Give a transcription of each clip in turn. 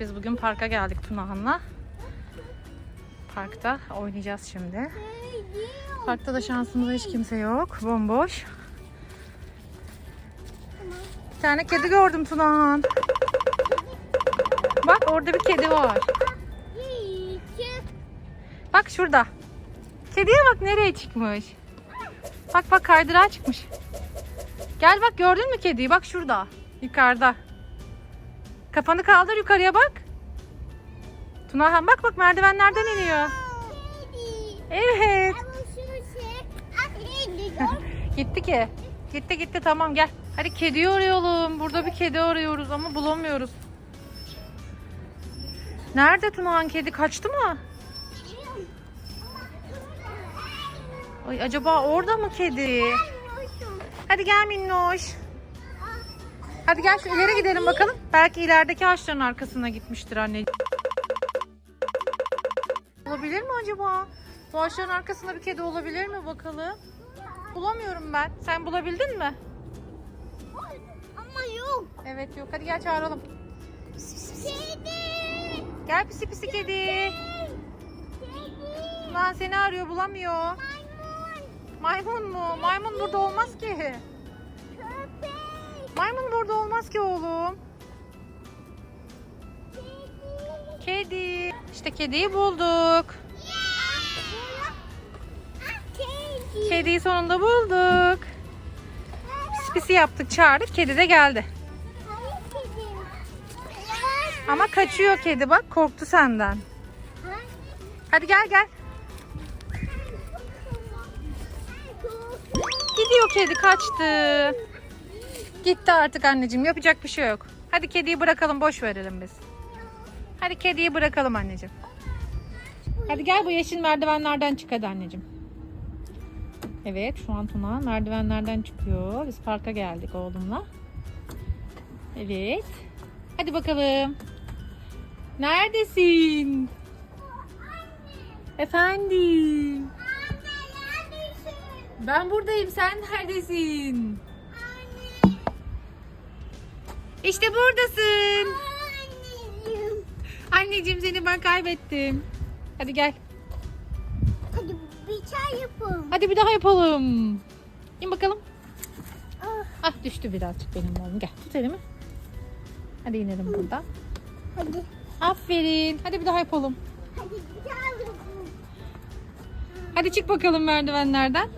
Biz bugün parka geldik Tunahan'la. Parkta oynayacağız şimdi. Parkta da şansımızda hiç kimse yok. Bomboş. Bir tane kedi gördüm Tunahan. Bak orada bir kedi var. Bak şurada. Kediye bak nereye çıkmış. Bak bak kaydırağa çıkmış. Gel bak gördün mü kediyi? Bak şurada. Yukarıda. Kafanı kaldır yukarıya bak. Tunahan bak bak merdivenlerden iniyor. Evet. Gitti ki. Gitti gitti tamam gel. Hadi kedi arayalım. Burada bir kedi arıyoruz ama bulamıyoruz. Nerede Tunahan kedi kaçtı mı? Ay acaba orada mı kedi? Hadi gel minnoş. Hadi gel şu ileri gidelim bakalım. Belki ilerideki ağaçların arkasına gitmiştir anneciğim. Olabilir mi acaba? Bu ağaçların arkasında bir kedi olabilir mi bakalım? Bulamıyorum ben. Sen bulabildin mi? Ama yok. Evet yok. Hadi gel çağıralım. Kedi. Gel pisi pisi kedi. Kedi. Lan seni arıyor bulamıyor. Maymun. Maymun mu? Maymun burada olmaz ki. Köpek. Maymun burada olmaz ki oğlum. Kedi. İşte kediyi bulduk. Kedi. Kediyi sonunda bulduk. Pis pisi yaptık çağırdık. Kedi de geldi. Ama kaçıyor kedi bak korktu senden. Hadi gel gel. Gidiyor kedi kaçtı. Gitti artık anneciğim yapacak bir şey yok. Hadi kediyi bırakalım boş verelim biz. Hadi kediyi bırakalım anneciğim. Hadi gel bu yeşil merdivenlerden çık hadi anneciğim. Evet şu an Tuna merdivenlerden çıkıyor. Biz parka geldik oğlumla. Evet. Hadi bakalım. Neredesin? Efendim. Ben buradayım. Sen neredesin? İşte buradasın. Anneciğim seni ben kaybettim. Hadi gel. Hadi bir çay yapalım. Hadi bir daha yapalım. İn bakalım. Ah, Ah düştü birazcık benim oğlum. Gel tut elimi. Hadi inelim buradan. Hadi. Aferin. Hadi bir daha yapalım. Hadi bir çay yapalım. Hadi çık bakalım merdivenlerden.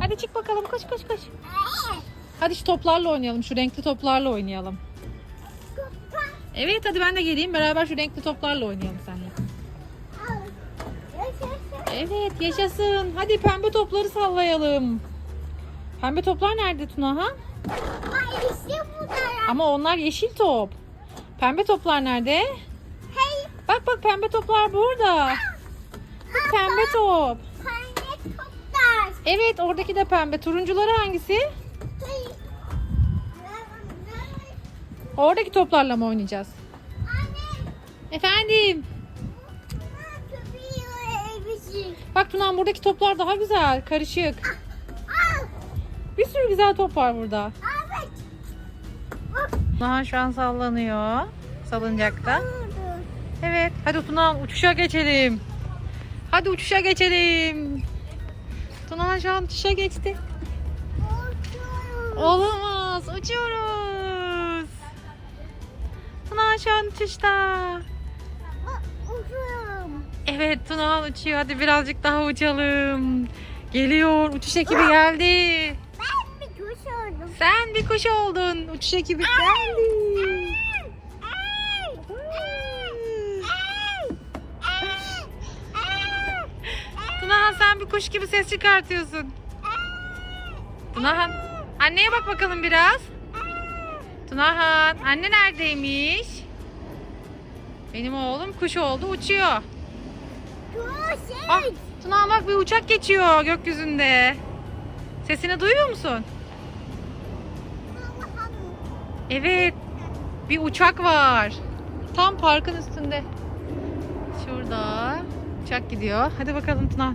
Hadi çık bakalım koş koş koş. Hadi şu toplarla oynayalım. Şu renkli toplarla oynayalım. Evet hadi ben de geleyim. Beraber şu renkli toplarla oynayalım seninle. Evet yaşasın. Hadi pembe topları sallayalım. Pembe toplar nerede Tuna ha? Bu. Ama onlar yeşil top. Pembe toplar nerede? Hey. Bak bak pembe toplar burada. Bak, pembe top. Pembe toplar. Evet oradaki de pembe. Turuncuları hangisi? Hey. Oradaki toplarla mı oynayacağız? Anne. Efendim. Bak Tunan buradaki toplar daha güzel. Karışık. Al. Bir sürü güzel top var burada. Evet. Tunan şu an sallanıyor. Salıncakta. Evet. Hadi Tunan uçuşa geçelim. Hadi uçuşa geçelim. Tunan şu an uçuşa geçti. Olamaz. Uçuyoruz. Tunan şu an uçuşta. Uçuyorum. Evet Tuna uçuyor. Hadi birazcık daha uçalım. Geliyor. Uçuş ekibi geldi. Ben bir kuş oldum. Sen bir kuş oldun. Uçuş ekibi geldi. Tunahan sen bir kuş gibi ses çıkartıyorsun. Tunahan anneye bak bakalım biraz. Tunahan anne neredeymiş? Benim oğlum kuş oldu uçuyor. Kuş. Ah, Tuna bak bir uçak geçiyor gökyüzünde. Sesini duyuyor musun? Evet. Bir uçak var. Tam parkın üstünde. Şurada. Uçak gidiyor. Hadi bakalım Tuna.